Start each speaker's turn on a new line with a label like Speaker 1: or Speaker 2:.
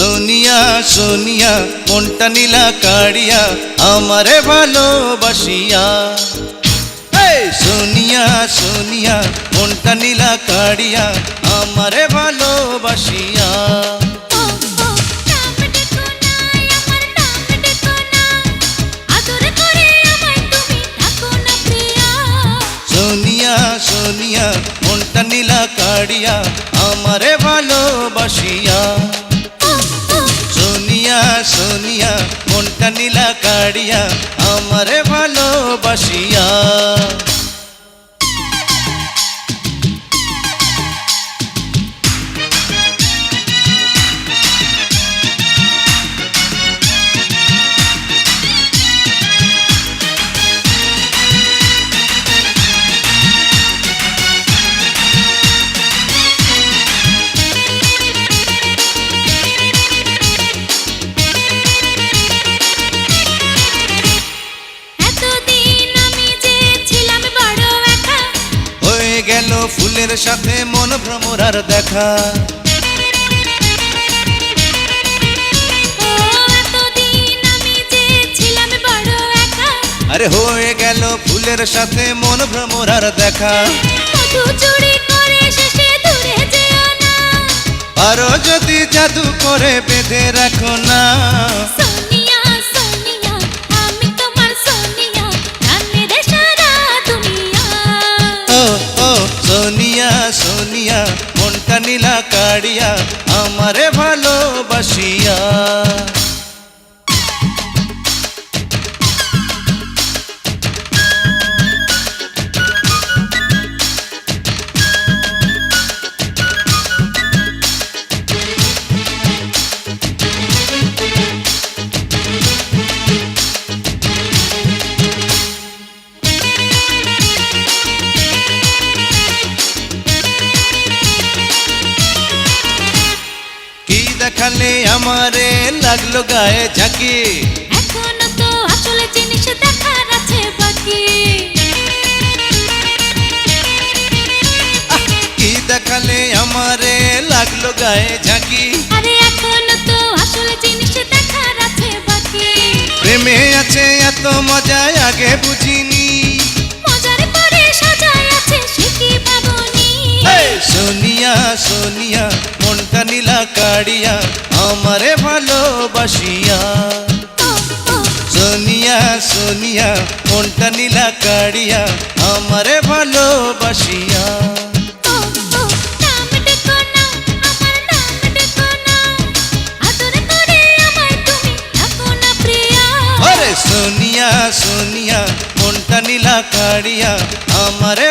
Speaker 1: সোনিয়া সোনিয়া, মনটা নীলা কাড়িয়া, আমারে ভালোবাসিয়া। সোনিয়া সোনিয়া, মনটা নীলা কাড়িয়া, আমারে ভালোবাসিয়া। সোনিয়া সোনিয়া, মনটা নীলা কাড়িয়া, আমারে ভালোবাসিয়া। সোনিয়া মনটা নীলা কাড়িয়া আমারে ভালোবাসিয়া। গেল ফুলের সাথে মন ভ্রমরার দেখা। আরে হয়ে গেল ফুলের সাথে মন ভ্রমরার দেখা। আরও যদি জাদু করে বেঁধে রাখো না। নীলা কাড়িয়া আমারে দেখালে আমারে লাগল গায়ে ঝাঁকি।
Speaker 2: এখনও তো আসলে জিনিস দেখার আছে বাকি।
Speaker 1: কি দেখালে আমারে লাগল গায়ে ঝাঁকি।
Speaker 2: আরে এখনও তো আসলে জিনিস দেখার আছে বাকি।
Speaker 1: প্রেমে আছে এত মজা আগে বুঝিনি। সোনিয়া সোনিয়া, মনটা নীলা কাড়িয়া, আমারে ভালোবাসিয়া। সোনিয়া সোনিয়া, মনটা নীলা কাড়িয়া, আমারে ভালোবাসিয়া। সোনিয়া সোনিয়া, মনটা নীলা কাড়িয়া, আমারে